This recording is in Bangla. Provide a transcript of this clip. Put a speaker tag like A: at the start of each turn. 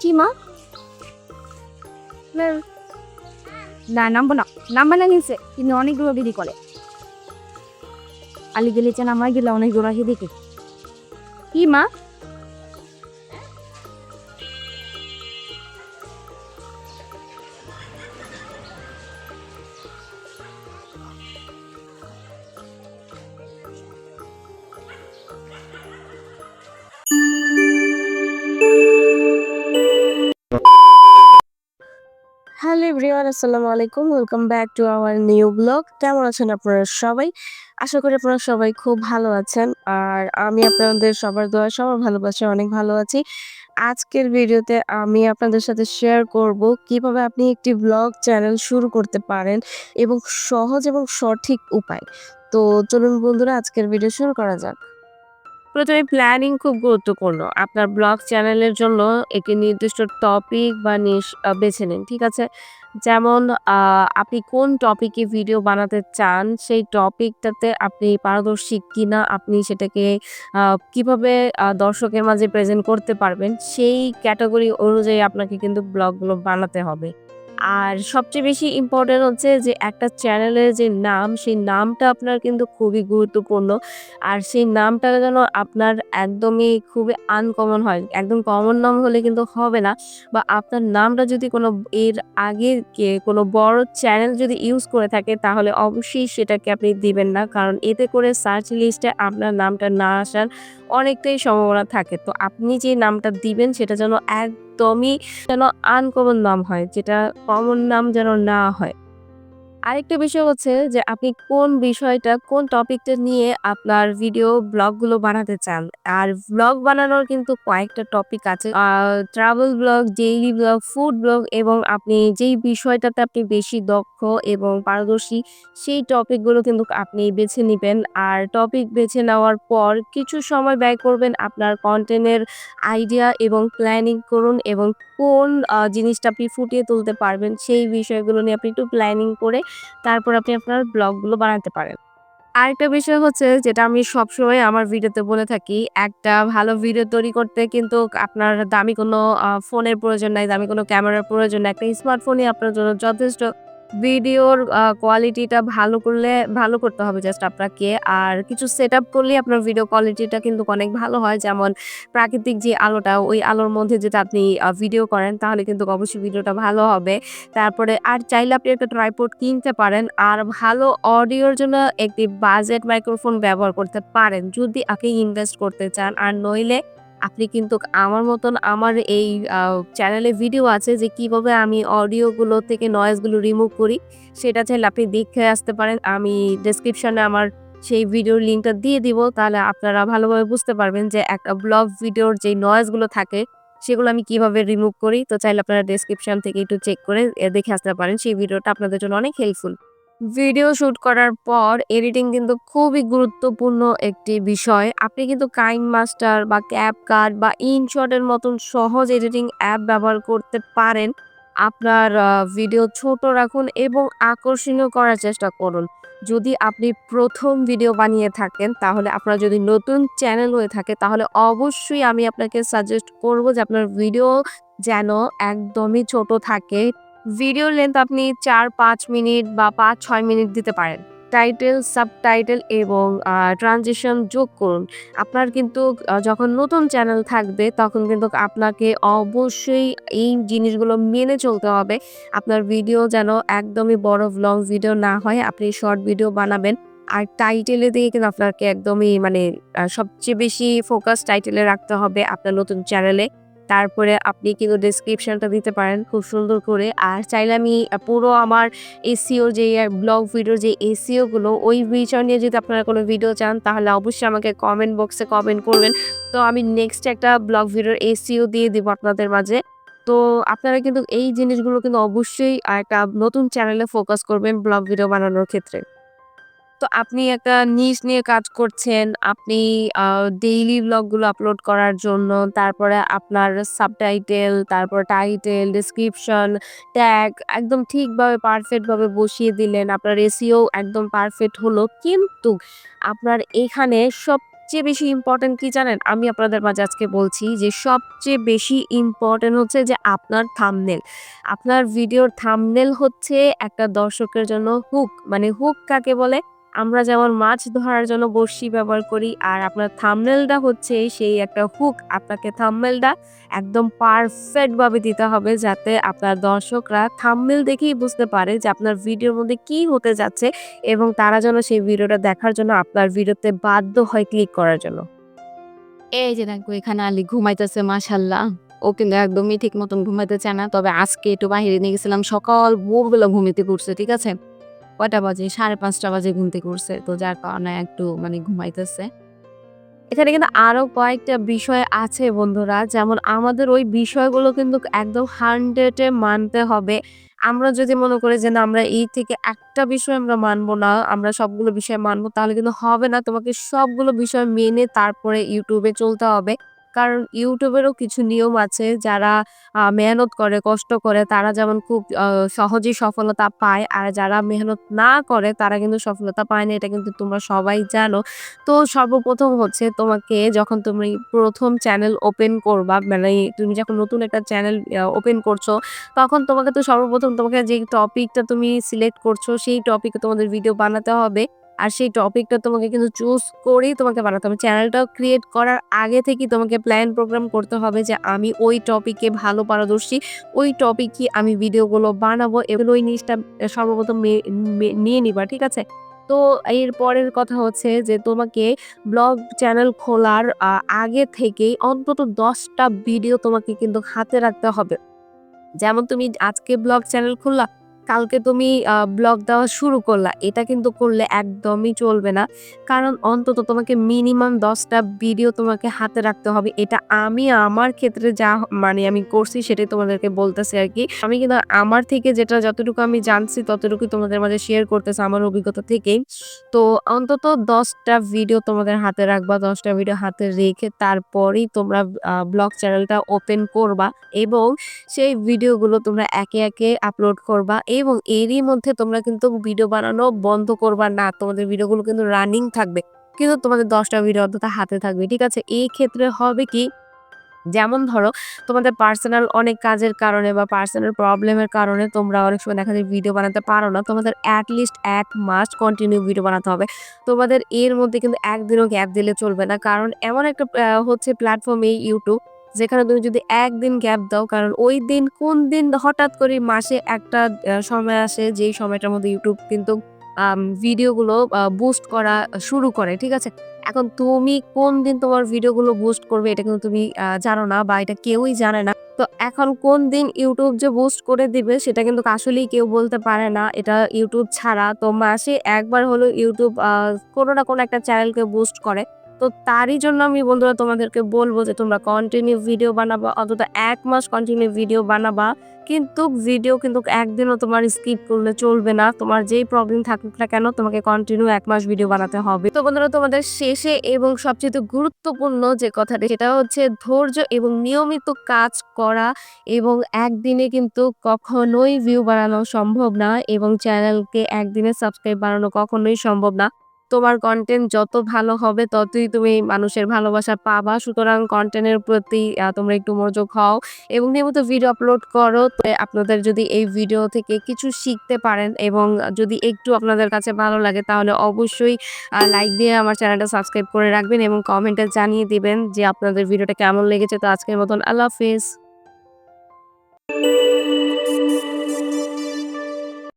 A: কি মা না নামবো না নামবে না নিচে কিন্তু অনেক দূর দিদি করে আলি গেলে চেন আমার গেলে অনেকগুলো আসে দেখে কি মা
B: হ্যালো এভরিওয়ান, আসসালামু আলাইকুম। Welcome back to our new blog কেমন আছেন আপনারা সবাই? আশা করি আপনারা সবাই খুব ভালো আছেন। আর আমি আপনাদের সবার দোয়া, সবার ভালোবাসে অনেক ভালো আছি। আজকের ভিডিওতে আমি আপনাদের সাথে শেয়ার করব কীভাবে আপনি একটি ব্লগ চ্যানেল শুরু করতে পারেন এবং সহজ এবং সঠিক উপায়। তো চলুন বন্ধুরা, আজকের ভিডিও শুরু করা যাক। প্রথমে প্ল্যানিং খুব গুরুত্বপূর্ণ। আপনার ব্লগ চ্যানেলের জন্য একটি নির্দিষ্ট টপিক বা বেছে নিন, ঠিক আছে? যেমন আপনি কোন টপিকে ভিডিও বানাতে চান, সেই টপিকটাতে আপনি পারদর্শী কিনা, আপনি সেটাকে কীভাবে দর্শকের মাঝে প্রেজেন্ট করতে পারবেন, সেই ক্যাটাগরি অনুযায়ী আপনাকে কিন্তু ব্লগগুলো বানাতে হবে। আর সবচেয়ে বেশি ইম্পর্টেন্ট হচ্ছে যে একটা চ্যানেলের যে নাম, সেই নামটা আপনার কিন্তু খুবই গুরুত্বপূর্ণ। আর সেই নামটা যেন আপনার একদমই খুবই আনকমন হয়। একদম কমন নাম হলে কিন্তু হবে না। বা আপনার নামটা যদি কোনো এর আগে কোনো বড় চ্যানেল যদি ইউজ করে থাকে, তাহলে অবশ্যই সেটাকে আপনি দিবেন না। কারণ এতে করে সার্চ লিস্টে আপনার নামটা না আসার অনেকটাই সম্ভাবনা থাকে। তো আপনি যে নামটা দিবেন, সেটা যেন একদমই যেন আনকমন নাম হয় যেটা কমন নাম যেন না হয়। আরেকটা বিষয় হচ্ছে যে আপনি কোন বিষয়টা, কোন টপিকটা নিয়ে আপনার ভিডিও ব্লগগুলো বানাতে চান। আর ব্লগ বানানোর কিন্তু কয়েকটা টপিক আছে। Travel blog daily blog food blog এবং আপনি যেই বিষয়টাতে আপনি বেশি দক্ষ এবং পারদর্শী, সেই টপিকগুলো কিন্তু আপনি বেছে নেবেন। আর টপিক বেছে নেওয়ার পর কিছু সময় ব্যয় করবেন আপনার কন্টেন্টের আইডিয়া এবং প্ল্যানিং করুন এবং কোন জিনিসটা আপনি ফুটিয়ে তুলতে পারবেন সেই বিষয়গুলো নিয়ে আপনি একটু প্ল্যানিং করে তারপর আপনি আপনার ব্লগগুলো বানাতে পারেন। আরেকটা বিষয় হচ্ছে যেটা আমি সবসময় আমার ভিডিওতে বলে থাকি, একটা ভালো ভিডিও তৈরি করতে কিন্তু আপনার দামি কোনো ফোনের প্রয়োজন নাই, দামি কোনো ক্যামেরার প্রয়োজন নাই, একটা স্মার্টফোনই আপনার জন্য যথেষ্ট ভিডিওর কোয়ালিটিটা ভালো করলে, ভালো করতে হবে জাস্ট আপনাকে। আর কিছু সেট আপ করলে আপনার ভিডিও কোয়ালিটিটা কিন্তু অনেক ভালো হয়। যেমন প্রাকৃতিক যে আলোটা, ওই আলোর মধ্যে যদি আপনি ভিডিও করেন, তাহলে কিন্তু অবশ্যই ভিডিওটা ভালো হবে। তারপরে আর চাইলে আপনি একটা ট্রাইপড কিনতে পারেন। আর ভালো অডিওর জন্য একটি বাজেট মাইক্রোফোন ব্যবহার করতে পারেন। যদি আপনি ইনভেস্ট করতে চান, আর নইলে আপনি কিন্তু আমার মতন আমার এই চ্যানেলে ভিডিও আছে যে কীভাবে আমি অডিওগুলো থেকে নয়েজগুলো রিমুভ করি, সেটা চাইলে আপনি দেখে আসতে পারেন। আমি ডেসক্রিপশনে আমার সেই ভিডিওর লিঙ্কটা দিয়ে দিব, তাহলে আপনারা ভালোভাবে বুঝতে পারবেন যে একটা ব্লগ ভিডিওর যে নয়েজগুলো থাকে, সেগুলো আমি কীভাবে রিমুভ করি। তো চাইলে আপনারা ডেসক্রিপশন থেকে একটু চেক করে দেখে আসতে পারেন। সেই ভিডিওটা আপনাদের জন্য অনেক হেল্পফুল ভিডিও শুট করার পর এডিটিং কিন্তু খুবই গুরুত্বপূর্ণ একটি বিষয়। আপনি কিন্তু কাইন মাস্টার বা ক্যাপ কার্ড বা ইনশটের মতন সহজ এডিটিং অ্যাপ ব্যবহার করতে পারেন। আপনার ভিডিও ছোট রাখুন এবং আকর্ষণীয় করার চেষ্টা করুন। যদি আপনি প্রথম ভিডিও বানিয়ে থাকেন, তাহলে আপনার যদি নতুন চ্যানেল হয়ে থাকে, তাহলে অবশ্যই আমি আপনাকে সাজেস্ট করব যে আপনার ভিডিও যেন একদমই ছোট থাকে। ভিডিও লেন্থ আপনি চার, পাঁচ মিনিট বা পাঁচ, ছয় মিনিট দিতে পারেন। টাইটেল সাবটাইটেল এবং ট্রানজিশন যোগ করুন। আপনার কিন্তু যখন নতুন চ্যানেল থাকবে, তখন কিন্তু আপনাকে অবশ্যই এই জিনিসগুলো মেনে চলতে হবে। আপনার ভিডিও যেন একদমই বড় ব্লগ ভিডিও না হয়, আপনি শর্ট ভিডিও বানাবেন। আর টাইটেলে দিয়ে কিন্তু আপনাকে একদমই মানে সবচেয়ে বেশি ফোকাস টাইটেলে রাখতে হবে আপনার নতুন চ্যানেলে তারপরে আপনি কিন্তু ডেসক্রিপশনটা দিতে পারেন খুব সুন্দর করে। আর চাইলে আমি পুরো আমার এসিও যে ব্লগ ভিডিওর যে এসিওগুলো ওই বিষয় নিয়ে যদি আপনারা কোনো ভিডিও চান, তাহলে অবশ্যই আমাকে কমেন্ট বক্সে কমেন্ট করবেন। তো আমি নেক্সট একটা ব্লগ ভিডিওর এসিও দিয়ে দিব আপনাদের মাঝে। তো আপনারা কিন্তু এই জিনিসগুলো কিন্তু অবশ্যই একটা নতুন চ্যানেলে ফোকাস করবেন ব্লগ ভিডিও বানানোর ক্ষেত্রে। তো আপনি একটা নিজ নিয়ে কাজ করছেন। আপনি ডেইলি ব্লগগুলো আপলোড করার জন্য, তারপরে আপনার সাবটাইটেল তারপর টাইটেল ডেসক্রিপশন ট্যাগ একদম ঠিকভাবে পারফেক্টভাবে বসিয়ে দিলেন। আপনার এসিও একদম পারফেক্ট হলো। কিন্তু আপনার এখানে সব সবচেয়ে বেশি ইম্পর্টেন্ট কি জানেন? আমি আপনাদের মাঝে আজকে বলছি যে সবচেয়ে বেশি ইম্পর্টেন্ট হচ্ছে যে আপনার থামনেল আপনার ভিডিওর থামনেল হচ্ছে একটা দর্শকের জন্য হুক মানে হুক কাকে বলে? আমরা যেমন মাছ ধরার জন্য বড়শি ব্যবহার করি, আর আপনার থামনেলটা হচ্ছে সেই একটা হুক আপনাকে থামনেলটা একদম পারফেক্ট ভাবে দিতে হবে যাতে আপনার দর্শকরা থামনেল দেখেই বুঝতে পারে যে আপনার ভিডিওর মধ্যে কি হতে যাচ্ছে এবং তারা যেন সেই ভিডিওটা দেখার জন্য আপনার ভিডিওতে বাধ্য হয় ক্লিক করার জন্য।
A: এই যে দেখো, এখানে আলি ঘুমাইতেছে মাশাল্লাহ ও কিন্তু একদমই ঠিক মতন ঘুমাইতে চায় না, তবে আজকে একটু বাইরে নিয়ে গেছিলাম, সকাল ভোরবেলা ঘুমিতে করছে ঠিক আছে? কয়টা বাজে? সাড়ে পাঁচটা বাজে ঘুমতে করছে তো যার কারণে একটু মানে ঘুমাইতেছে।
B: এখানে কিন্তু আরও কয়েকটা বিষয় আছে বন্ধুরা, যেমন আমাদের ওই বিষয়গুলো কিন্তু একদম হান্ড্রেডে মানতে হবে। আমরা যদি মনে করি যে না, আমরা এই থেকে একটা বিষয় আমরা মানবো না, আমরা সবগুলো বিষয় মানবো, তাহলে কিন্তু হবে না। তোমাকে সবগুলো বিষয় মেনে তারপরে ইউটিউবে চলতে হবে। কারণ ইউটিউবেরও কিছু নিয়ম আছে যারা মেহনত করে, কষ্ট করে, তারা যেমন খুব সহজেই সফলতা পায় আর যারা মেহনত না করে, তারা কিন্তু সফলতা পায় না, এটা কিন্তু তোমরা সবাই জানো। তো সর্বপ্রথম হচ্ছে তোমাকে যখন তুমি প্রথম চ্যানেল ওপেন করবা মানে তুমি যখন নতুন একটা চ্যানেল ওপেন করছ, তখন তোমাকে তো সর্বপ্রথম তোমাকে যে টপিকটা তুমি সিলেক্ট করছ, সেই টপিকে তোমাদের ভিডিও বানাতে হবে। আর সেই টপিকটা তোমাকে কিন্তু চুজ করেই তোমাকে বানাতে হবে। চ্যানেলটা ক্রিয়েট করার আগে থেকেই তোমাকে প্ল্যান প্রোগ্রাম করতে হবে যে আমি ওই টপিকে ভালো পারদর্শী, ওই টপিকই আমি ভিডিওগুলো বানাবো এবং ওই জিনিসটা সর্বপ্রথম নিয়ে নিবা, ঠিক আছে? তো এর পরের কথা হচ্ছে যে তোমাকে ব্লগ চ্যানেল খোলার আগে থেকেই অন্তত দশটা ভিডিও তোমাকে কিন্তু হাতে রাখতে হবে। যেমন তুমি আজকে ব্লগ চ্যানেল খুললা কালকে তুমি ব্লগ দেওয়া শুরু করলা। এটা কিন্তু করলে একদমই চলবে না। কারণ অন্তত তোমাকে মিনিমাম দশটা ভিডিও তোমাকে হাতে রাখতে হবে। এটা আমি আমার ক্ষেত্রে যা মানে আমি করছি সেটাই তোমাদেরকে বলতেছি আর কি। আমি কিন্তু আমার থেকে যেটা যতটুকু আমি জানছি ততটুকু তোমাদের মাঝে শেয়ার করতেছি আমার অভিজ্ঞতা থেকেই। তো অন্তত দশটা ভিডিও তোমাদের হাতে রাখবা, দশটা ভিডিও হাতে রেখে তারপরেই তোমরা ব্লগ চ্যানেলটা ওপেন করবা এবং সেই ভিডিওগুলো তোমরা একে একে আপলোড করবা। এবং এরই মধ্যে তোমরা কিন্তু ভিডিও বানানো বন্ধ করবা না। তোমাদের ভিডিওগুলো কিন্তু রানিং থাকবে। কিন্তু তোমাদের দশটা ভিডিও অন্তত হাতে থাকবে, ঠিক আছে? এই ক্ষেত্রে হবে কি? যেমন ধরো, তোমাদের পার্সোনাল অনেক কাজের কারণে বা পার্সোনাল প্রবলেমের কারণে তোমরা অনেক সময় দেখা যায় ভিডিও বানাতে পারো না। তোমাদের অ্যাটলিস্ট এক মাস কন্টিনিউ ভিডিও বানাতে হবে। তোমাদের এর মধ্যে কিন্তু একদিনও গ্যাপ দিলে চলবে না। কারণ এমন একটা হচ্ছে প্ল্যাটফর্ম এই ইউটিউব যেখানে তুমি যদি একদিন গ্যাপ দাও, কারণ ওই দিন কোন দিন হঠাৎ করে মাসে একটা সময় আসে, যেই সময়টার মধ্যে ইউটিউব কিন্তু ভিডিওগুলো বুস্ট করা শুরু করে, ঠিক আছে? এখন তুমি কোন দিন তোমার ভিডিওগুলো বুস্ট করবে এটা কিন্তু তুমি জানো না বা এটা কেউই জানে না। তো এখন কোন দিন ইউটিউব যে বুস্ট করে দিবে সেটা কিন্তু আসলেই কেউ বলতে পারে না। এটা ইউটিউব ছাড়া। তো মাসে একবার হলো ইউটিউব কোনো না কোনো একটা চ্যানেলকে বুস্ট করে। তো তারই জন্য আমি বন্ধুরা তোমাদেরকে বলব যে তোমরা কন্টিনিউ ভিডিও বানাবা, অন্তত এক মাস কন্টিনিউ ভিডিও বানাবা। কিন্তু ভিডিও কিন্তু একদিনও তোমার স্কিপ করলে চলবে না। তোমার যেই প্রবলেম থাকুক না কেন, তোমাকে কন্টিনিউ এক মাস ভিডিও বানাতে হবে। তো বন্ধুরা, তোমাদের শেষে এবং সবচেয়ে গুরুত্বপূর্ণ যে কথাটা, সেটা হচ্ছে ধৈর্য এবং নিয়মিত কাজ করা এবং একদিনে কিন্তু কখনোই ভিউ বাড়ানো সম্ভব না এবং চ্যানেলকে একদিনে সাবস্ক্রাইব বাড়ানো কখনোই সম্ভব না। তোমার কন্টেন্ট যত ভালো হবে, ততই তুমি মানুষের ভালোবাসা পাবা। সুতরাং কন্টেন্টের প্রতি তোমরা একটু মনোযোগ হও এবং নিয়মিত ভিডিও আপলোড করো। তো আপনাদের যদি এই ভিডিও থেকে কিছু শিখতে পারেন এবং যদি একটু আপনাদের কাছে ভালো লাগে, তাহলে অবশ্যই লাইক দিয়ে আমার চ্যানেলটা সাবস্ক্রাইব করে রাখবেন এবং কমেন্টে জানিয়ে দিবেন যে আপনাদের ভিডিওটা কেমন লেগেছে। তো আজকের মতন আল্লাহ হাফিজ।